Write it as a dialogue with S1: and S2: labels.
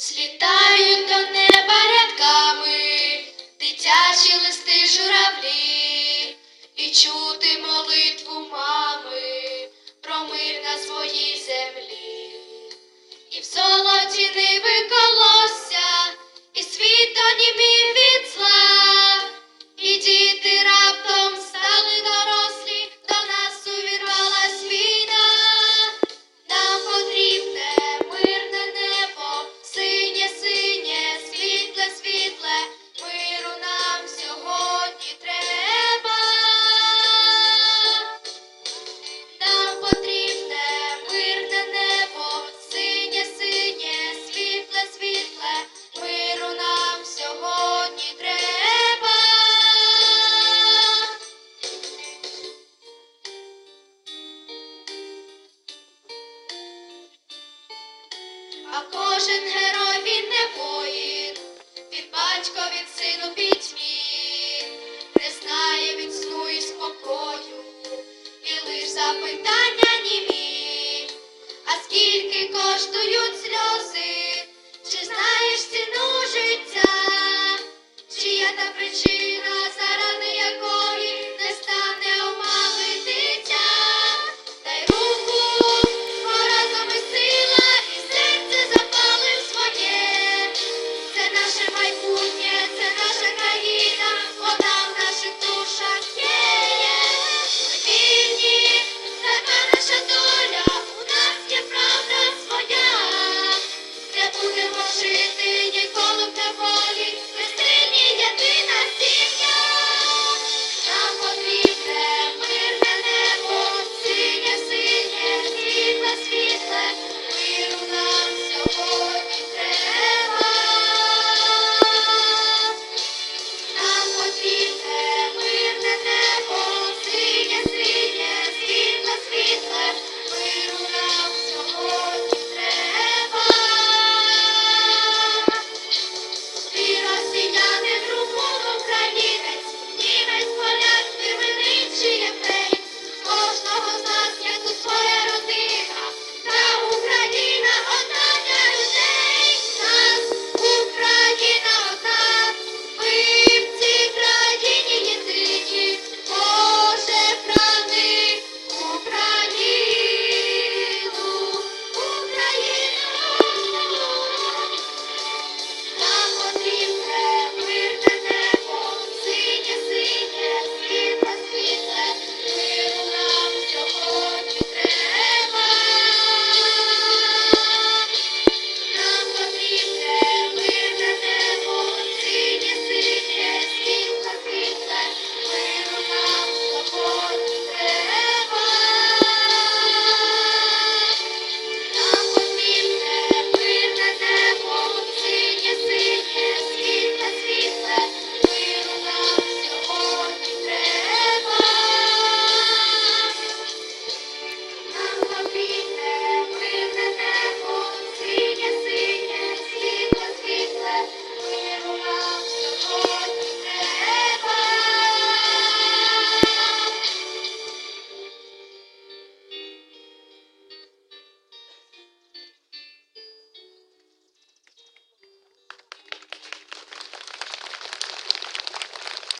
S1: Злітають до неба рядками дитячі листи журавлі, і чути молитву мами про мир на своїй землі, і в Кожен герой він не воїн, від батько, від сину пітьмі, не знає від сну і спокою, і лиш запитання німі. А скільки коштують сльози, чи знаєш ціну життя?